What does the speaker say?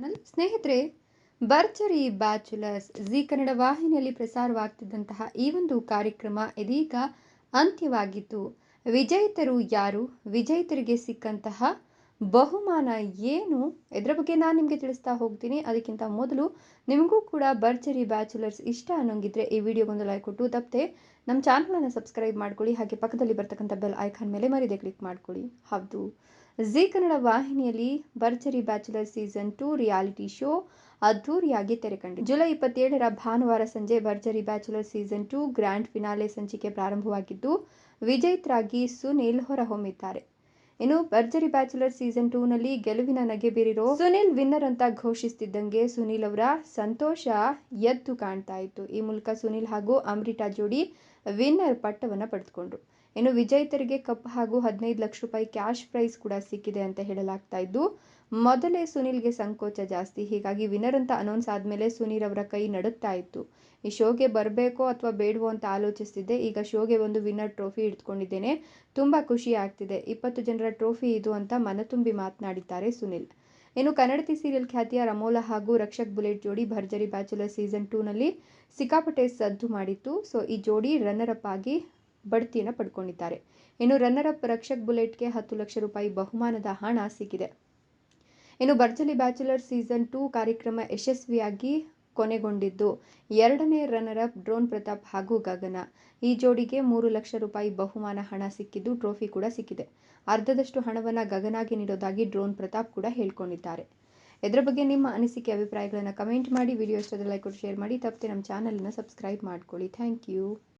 ಸ್ನೇಹಿತರೆ, ಭರ್ಜರಿ bachelors G Kannada ವಾಹಿನಿಯಲ್ಲಿ ಪ್ರಸಾರವಾಗ್ತಿದ್ದಂತಹ ಈ ಒಂದು ಕಾರ್ಯಕ್ರಮ ಇದೀಗ ಅಂತ್ಯವಾಗಿತ್ತು. ವಿಜೇತರು ಯಾರು? ವಿಜೇತರಿಗೆ ಸಿಕ್ಕಂತಹ ಬಹುಮಾನ ಏನು? ಇದರ ಬಗ್ಗೆ ನಾನು ನಿಮಗೆ ತಿಳಿಸ್ತಾ ಹೋಗ್ತೀನಿ. ಅದಕ್ಕಿಂತ ಮೊದಲು ನಿಮಗೂ ಕೂಡ ಭರ್ಜರಿ ಬ್ಯಾಚುಲರ್ಸ್ ಇಷ್ಟ ಅನ್ನೋಂಗಿದ್ರೆ ಈ ವಿಡಿಯೋಗೊಂದು ಲೈಕ್ ಕೊಟ್ಟು ತಪ್ಪದೆ ನಮ್ಮ ಚಾನಲನ್ನು ಸಬ್ಸ್ಕ್ರೈಬ್ ಮಾಡ್ಕೊಳ್ಳಿ. ಹಾಗೆ ಪಕ್ಕದಲ್ಲಿ ಬರ್ತಕ್ಕಂಥ ಬೆಲ್ ಐಕಾನ್ ಮೇಲೆ ಮರಿದೆ ಕ್ಲಿಕ್ ಮಾಡ್ಕೊಳ್ಳಿ. ಹೌದು. ಜಿ ಕನ್ನಡ ವಾಹಿನಿಯಲ್ಲಿ Bharjari bachelor season two reality show ಅದ್ಧೂರಿಯಾಗಿ ತೆರೆಕಂಡಿದೆ ಜುಲೈ ಇಪ್ಪತ್ತೇಳರ ಭಾನುವಾರ ಸಂಜೆ Bharjari bachelor season two grand finale ಸಂಚಿಕೆ ಪ್ರಾರಂಭವಾಗಿದ್ದು, ವಿಜೇತರಾಗಿ ಸುನೀಲ್ ಹೊರಹೊಮ್ಮಿದ್ದಾರೆ. ಇನ್ನು ಭರ್ಜರಿ ಬ್ಯಾಚುಲರ್ ಸೀಸನ್ ಟೂನಲ್ಲಿ ಗೆಲುವಿನ ನಗೆ ಬೀರಿರೋ ಸುನಿಲ್ ವಿನ್ನರ್ ಅಂತ ಘೋಷಿಸುತ್ತಿದ್ದಂಗೆ ಸುನಿಲ್ ಅವರ ಸಂತೋಷ ಎದ್ದು ಕಾಣ್ತಾ ಇತ್ತು. ಈ ಮೂಲಕ ಸುನಿಲ್ ಹಾಗೂ ಅಮೃತಾ ಜೋಡಿ ವಿನ್ನರ್ ಪಟ್ಟವನ್ನು ಪಡೆದುಕೊಂಡ್ರು. ಇನ್ನು ವಿಜೇತರಿಗೆ ಕಪ್ ಹಾಗೂ ಹದಿನೈದು ಲಕ್ಷ ರೂಪಾಯಿ ಕ್ಯಾಶ್ ಪ್ರೈಸ್ ಕೂಡ ಸಿಕ್ಕಿದೆ ಅಂತ ಹೇಳಲಾಗ್ತಾ ಇದ್ದು ಮೊದಲೇ ಸುನಿಲ್ಗೆ ಸಂಕೋಚ ಜಾಸ್ತಿ, ಹೀಗಾಗಿ ವಿನರ್ ಅಂತ ಅನೌನ್ಸ್ ಆದಮೇಲೆ ಸುನೀಲ್ ಅವರ ಕೈ ನಡುತ್ತಾ ಇತ್ತು. ಈ ಶೋಗೆ ಬರಬೇಕೋ ಅಥವಾ ಬೇಡವೋ ಅಂತ ಆಲೋಚಿಸ್ತಿದ್ದೆ, ಈಗ ಶೋಗೆ ಒಂದು ವಿನ್ನರ್ ಟ್ರೋಫಿ ಹಿಡ್ಕೊಂಡಿದ್ದೇನೆ. ತುಂಬ ಖುಷಿ ಆಗ್ತಿದೆ. ಇಪ್ಪತ್ತು ಜನರ ಟ್ರೋಫಿ ಇದು ಅಂತ ಮನತುಂಬಿ ಮಾತನಾಡಿದ್ದಾರೆ ಸುನಿಲ್. ಇನ್ನು ಕನ್ನಡತಿ ಸೀರಿಯಲ್ ಖ್ಯಾತಿಯ ರಮೋಲಾ ಹಾಗೂ ರಕ್ಷಕ್ ಬುಲೆಟ್ ಜೋಡಿ ಭರ್ಜರಿ ಬ್ಯಾಚುಲರ್ ಸೀಸನ್ ಟೂನಲ್ಲಿ ಸಿಕ್ಕಾಪಟ್ಟೆ ಸದ್ದು ಮಾಡಿತ್ತು. ಸೊ, ಈ ಜೋಡಿ ರನ್ನರ್ ಅಪ್ ಆಗಿ ಬಡ್ತಿಯನ್ನು ಪಡ್ಕೊಂಡಿದ್ದಾರೆ. ಇನ್ನು ರನ್ನರ್ ಅಪ್ ರಕ್ಷಕ್ ಬುಲೆಟ್ಗೆ ಹತ್ತು ಲಕ್ಷ ರೂಪಾಯಿ ಬಹುಮಾನದ ಹಣ ಸಿಕ್ಕಿದೆ. ಇನ್ನು ಭರ್ಜಲಿ ಬ್ಯಾಚುಲರ್ ಸೀಸನ್ ಟೂ ಕಾರ್ಯಕ್ರಮ ಯಶಸ್ವಿಯಾಗಿ ಕೊನೆಗೊಂಡಿದ್ದು, ಎರಡನೇ ರನ್ನರ್ ಅಪ್ ಡ್ರೋನ್ ಪ್ರತಾಪ್ ಹಾಗೂ ಗಗನ. ಈ ಜೋಡಿಗೆ ಮೂರು ಲಕ್ಷ ರೂಪಾಯಿ ಬಹುಮಾನ ಹಣ ಸಿಕ್ಕಿದ್ದು, ಟ್ರೋಫಿ ಕೂಡ ಸಿಕ್ಕಿದೆ. ಅರ್ಧದಷ್ಟು ಹಣವನ್ನು ಗಗನಾಗಿ ನೀಡೋದಾಗಿ ಡ್ರೋನ್ ಪ್ರತಾಪ್ ಕೂಡ ಹೇಳ್ಕೊಂಡಿದ್ದಾರೆ. ಇದರ ಬಗ್ಗೆ ನಿಮ್ಮ ಅನಿಸಿಕೆ, ಅಭಿಪ್ರಾಯಗಳನ್ನು ಕಮೆಂಟ್ ಮಾಡಿ. ವಿಡಿಯೋ ಇಷ್ಟದ ಲೈಕ್ ಕೊಟ್ಟು ಶೇರ್ ಮಾಡಿ. ತಪ್ಪದೆ ನಮ್ಮ ಚಾನಲನ್ನು ಸಬ್ಸ್ಕ್ರೈಬ್ ಮಾಡ್ಕೊಳ್ಳಿ. Thank you.